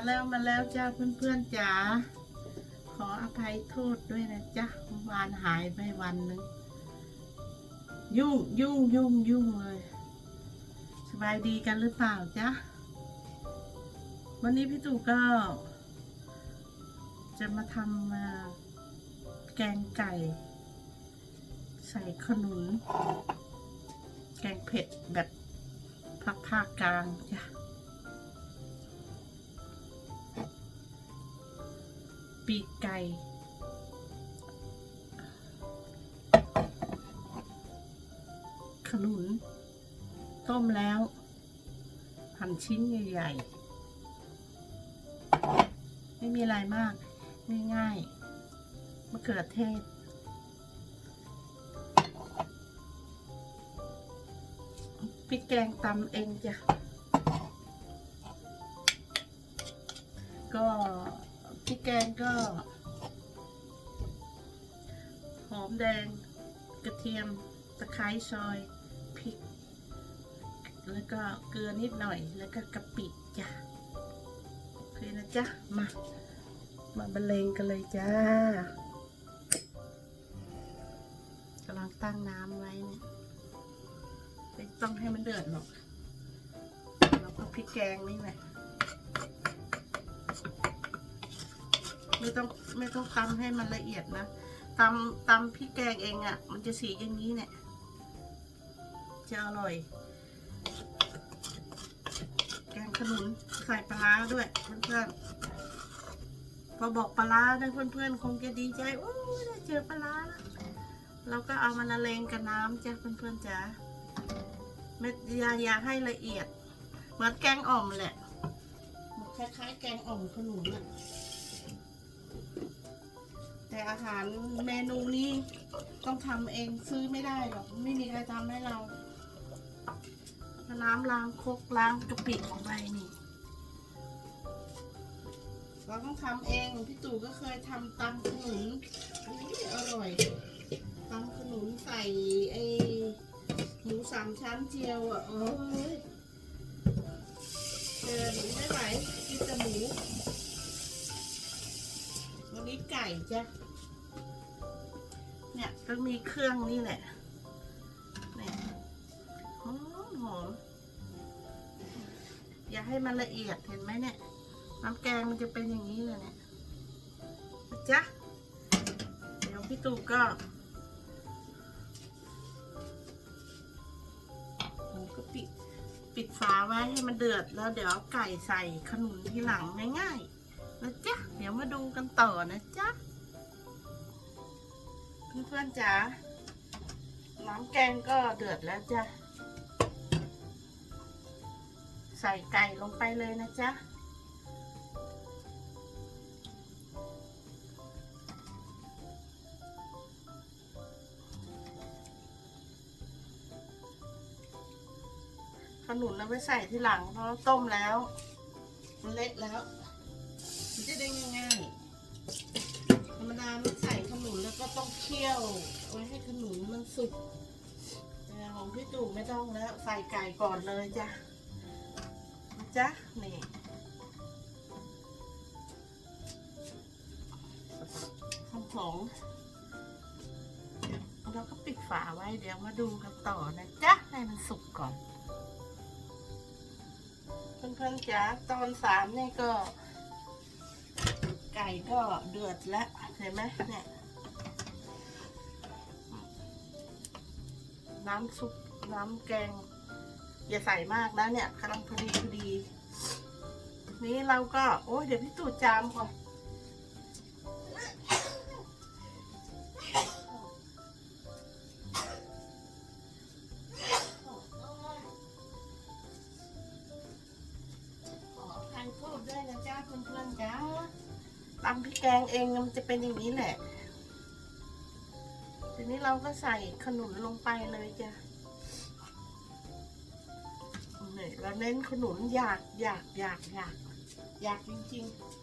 มาแล้วมาแล้วจ้าเพื่อนๆจ๋าขออภัยโทษด้วยนะจ๊ะวานหายไปวันหนึ่งยุ่งยุ่งยุ่งยุ่งเลย สบายดีกันหรือเปล่าจ๊ะวันนี้พี่ตู่ก็ จะมาทำมาแกงไก่ ใส่ขนุน แกงเผ็ดแบบภาคภาคกลางจ้ะ ปีกไก่ ขนุน ต้มแล้ว หั่นชิ้นใหญ่ ๆ ไม่มีอะไรมาก ง่ายๆมะเขือเทศ พริกแกงตำเองจ้ะก็ แกงก็หอมแดงกระเทียมตะไคร้ซอยพริก แล้วก็เกลือนิดหน่อยแล้วก็กะปิจ้ะโอเคนะจ๊ะ มา มาบรรเลงกันเลยจ้ากำลังตั้งน้ำไว้เนี่ยไม่ต้องให้มันเดือดหรอกแล้วก็พริกแกงนี่แหละ ไม่ต้องไม่ต้องตำให้มันละเอียดนะตำตำพริกแกงเองอะ่ะ มันจะสีอย่างนี้เนี่ยจะอร่อย แกงขนุนใส่ปลาร้าด้วยเพื่อนๆพอบอกปลาร้าด้เพื่อนๆคงจะดีใจโอ้ยได้เจอปลาร้าแล้วเราก็เอามาละเลงกับน้ำจ้ะเพื่อนๆจ้าเม็ดยายาให้ละเอียดเหมือนแกงอ่อมแหละคล้ายๆแกงอ่อมขนุนอะ แต่อาหารเมนูนี้ต้องทำเองซื้อไม่ได้หรอก ไม่มีใครทำให้เรา น้ำล้างครกล้างกะปิออกไปนี่ เราต้องทำเอง พี่ตู่ก็เคยทำตำขนุนอุ๊ยอร่อยตำขนุนใส่ไอหมูสามชั้นเจียวอะโอ้ยเจอหนูไม่ไหวกินแต่หมูวันนี้ไก่จ้ะ เนี่ยก็มีเครื่องนี่แหละเนี่ยหอมหอมอย่าให้มันละเอียดเห็นไหมเนี่ย น้ำแกงมันจะเป็นอย่างนี้เลยเนี่ยนะจ๊ะเดี๋ยวพี่ตู่ก็ผมก็ปิดปิดฝาไว้ให้มันเดือดแล้วเดี๋ยวไก่ใส่ขนุนทีหลังง่ายๆนะจ๊ะ เดี๋ยวมาดูกันต่อนะจ๊ะ เพื่อนๆจ๋าน้ำแกงก็เดือดแล้วจ้ะ ใส่ไก่ลงไปเลยนะจ๊ะขนุนเอาไปใส่ที่หลังเพราะต้มแล้ว มันเละแล้ว มันจะได้ง่ายๆ ธรรมดามันใส่ขนุนแล้วก็ต้องเคี่ยวไว้ให้ขนุนมันสุกแต่ของพี่ตู่ไม่ต้องแล้วใส่ไก่ก่อนเลยจ้ะจ๊ะนี่ขันสองเราก็ปิดฝาไว้เดี๋ยวมาดูกันต่อนะจ๊ะให้มันสุกก่อน เพื่อนๆจ๋าตอนสามนี่ก็ ไก่ก็เดือดแล้วเห็นไหมเนี่ยน้ำซุปน้ำแกง อย่าใส่มากนะเนี่ยกำลังพอดีพอดี นี้เราก็ โอ้ยเดี๋ยวพี่ตู่จามก่อนขออภัยโทษด้วยนะจ้าเพื่อนๆจ้า ตำพริกแกงเองมันจะเป็นอย่างนี้แหละ ทีนี้เราก็ใส่ขนุนลงไปเลยจ้ะนี่เราเน้นขนุนอยากอยากอยากอยากอยากจริงๆ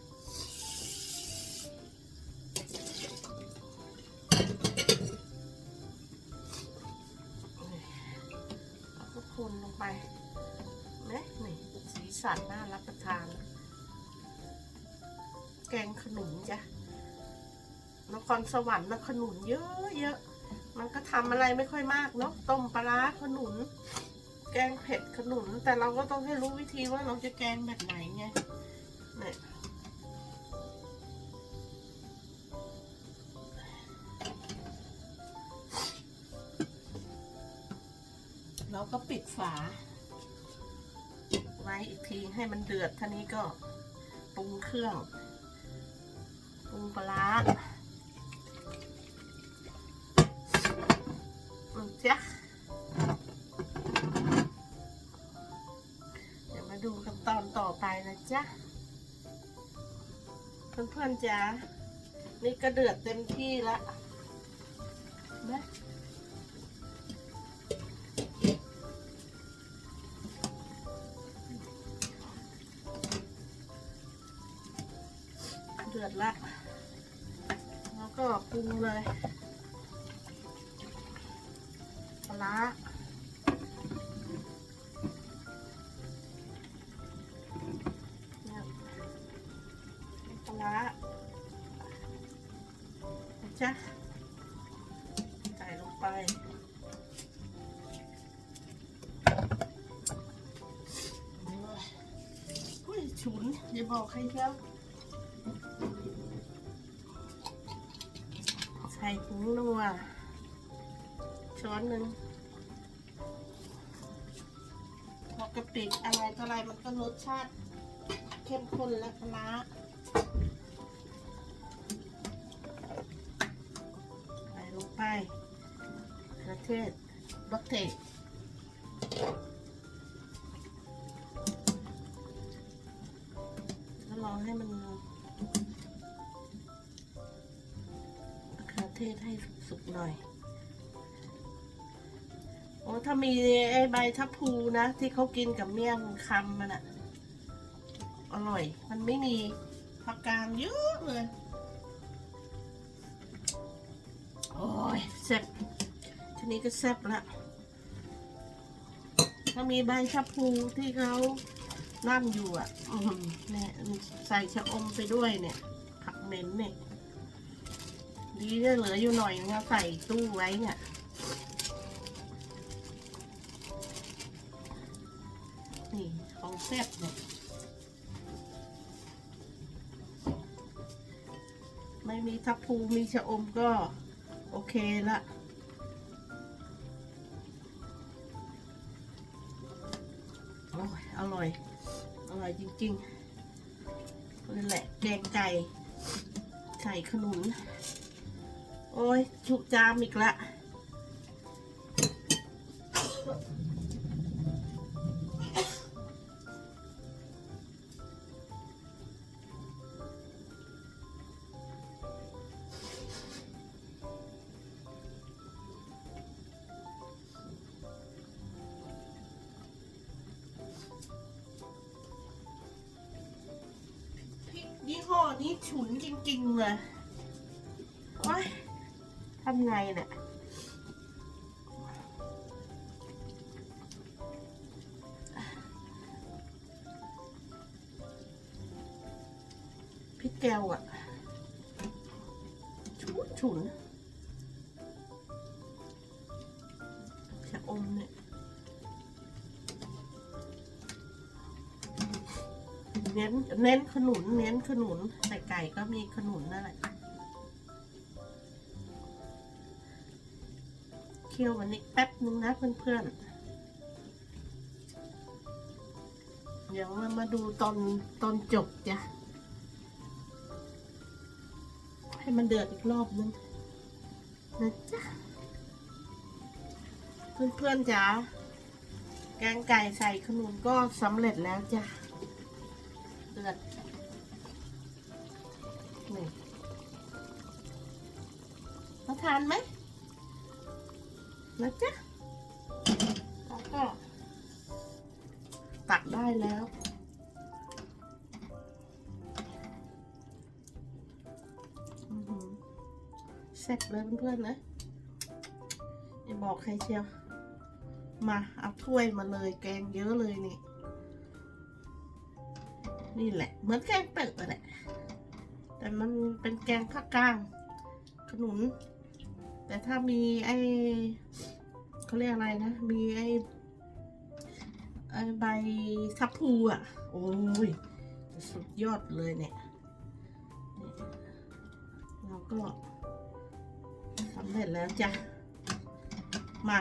ก็คนลงไปเนะนี่สีสันน่ารับประทาน แกงขนุนจ้ะนครสวรรค์นะขนุนเยอะเยอะมันก็ทำอะไรไม่ค่อยมากเนาะต้มปลาขนุน แกงเผ็ดขนุน แต่เราก็ต้องให้รู้วิธีว่าเราจะแกงแบบไหนไงเนี่ยเราก็ปิดฝา ไว้อีกทีให้มันเดือดท่านี้ก็ปรุงเครื่อง ปรุงปลาร้าอืมจ้าเดี๋ยวมาดูกันตอนต่อไปนะจ๊ะ เพื่อนๆจ้านี่ก็เดือดเต็มที่แล้วนะ รุงเลยปลาปลาร้ะใส่ลงไปฉุนอย่าบอกใครเชียวใส่ผงนัว ช้อนหนึ่งพอกะปิอะไรต่ออะไรมันก็รสชาติ เข้มข้นและปลาร้าใส่ลงไปกระเทศบักเทศ สุกหน่อย โอ้ถ้ามีไอ้ใบทับพลูนะ ที่เขากินกับเมี่ยงคำมันอะอร่อย มันไม่มีผักกาดเยอะเลย โอ้ยแซ่บทีนี้ก็แซ่บละถ้ามีใบชะพลูที่เขานั่นอยู่อะอืมเนี่ยใส่ชะอมไปด้วยเนี่ย ผักเหม็นเนี่ย ดีได้เหลืออยู่หน่อยนึงเอาใส่ตู้ไว้เนี่ยนี่ของแซ่บเนี่ยไม่มีทับพูมีชะอมก็โอเคละโอ้ยอร่อย อร่อยจริงๆนี่แหละแกงไก่ไข่ขนุน โอ้ยฉุกจามอีกละพริกยี่ห้อนี้ฉุนจริงๆเลยโอ้ย ทำไงเนี่ยพริกแกวอะฉุนฉุนชะอมเนี่ยเน้นเน้นขนุน เน้นขนุนใส่ไก่ก็มีขนุนนั่นแหละ คี่ยววันนี้แป๊บนึงนะเพื่อนๆ เดี๋ยวเรามาดูตอนตอนจบจ้ะ ให้มันเดือดอีกรอบนึงนะจ๊ะ เพื่อนๆจ๋าแกงไก่ใส่ขนุนก็สำเร็จแล้วจ้ะ เดือดนี่มาทานไหม นะจ๊ะแล้วก็ตักได้แล้วอื้อหือแซ่บเลยเพื่อนๆนะอย่าบอกใครเชียว มาเอาถ้วยมาเลยแกงเยอะเลยนี่ นี่แหละ เหมือนแกงเป็ดนั่นแหละแต่มันเป็นแกงภาคกลาง ขนุน แต่ถ้ามีไอเขาเรียกอะไรนะ มีไอไอใบทับพลูอะ โอ้ย สุดยอดเลยเนี่ยนี่เราก็สำเร็จแล้วจ้ะ มา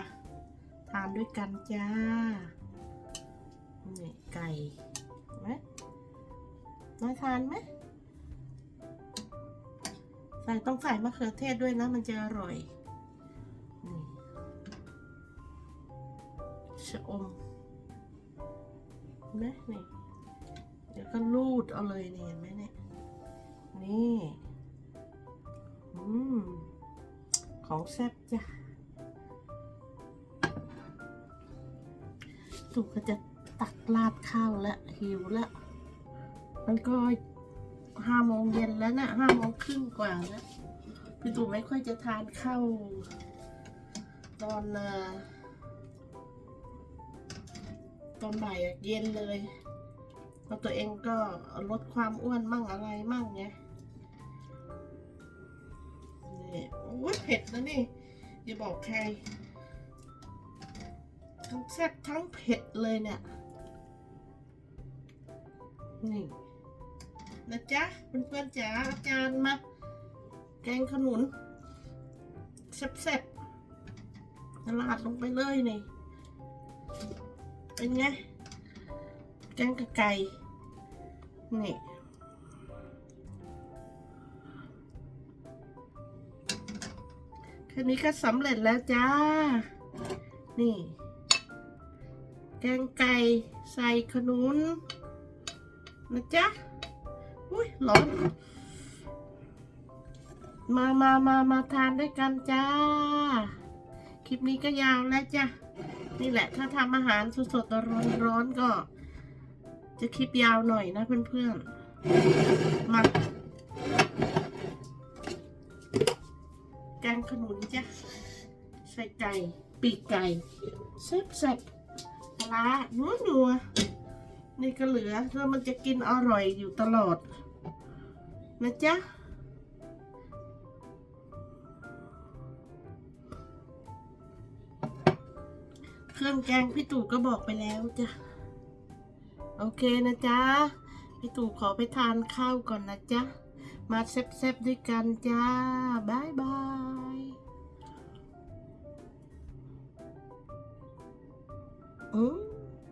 ทานด้วยกันจ้า นี่ไก่เห็นไหมน้อยทานไหม ใส่ต้องใส่มะเขือเทศด้วยนะ มันจะอร่อยนี่ชะอมนไหมนี่เดี๋ยวก็รูดเอาเลยนี่เห็นไหมเนี่ยนี่อืมของแซ่บจ้ะถูกก็จะตักราดข้าวแล้วหิวแล้วมันก็ ห้าโมงเย็นแล้วนะห้าโมงครึ่งกว่าแล้วพี่ตู่ไม่ค่อยจะทานข้าวตอนตอนบ่ายเย็นเลยเพราะตัวเองก็ลดความอ้วนมั่งอะไรมั่งไงนี่โอ้ยเผ็ดนะนี่ อย่าบอกใคร ทั้งแซ่บทั้งเผ็ดเลยเนี่ย นี่ นะจ๊ะเพื่อนๆจ๋าอาจารย์มา แกงขนุนแซ่บๆตลาดลงไปเลยนี่ เป็นไง แกงกะไก่นี่แค่นี้ก็สำเร็จแล้วจ้า นี่ แกงไก่ใส่ขนุนนะจ๊ะ อุ้ยร้อน มามามามาทานด้วยกันจ้า คลิปนี้ก็ยาวแล้วจ้ะ นี่แหละถ้าทำอาหารสดๆร้อนๆก็ จะคลิปยาวหน่อยนะเพื่อนๆ มาแกงขนุนจ้ะ ใส่ไก่ ปีกไก่แซ่บๆปลาร้านัวนัวๆนี่ก็เหลือแล้วมันจะกินอร่อยอยู่ตลอด นะจ๊ะ เครื่องแกงพี่ตู่ก็บอกไปแล้วจ้ะ โอเคนะจ๊ะ พี่ตู่ขอไปทานข้าวก่อนนะจ๊ะ มาแซ่บๆด้วยกันจ้าบายบายอืม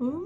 อืม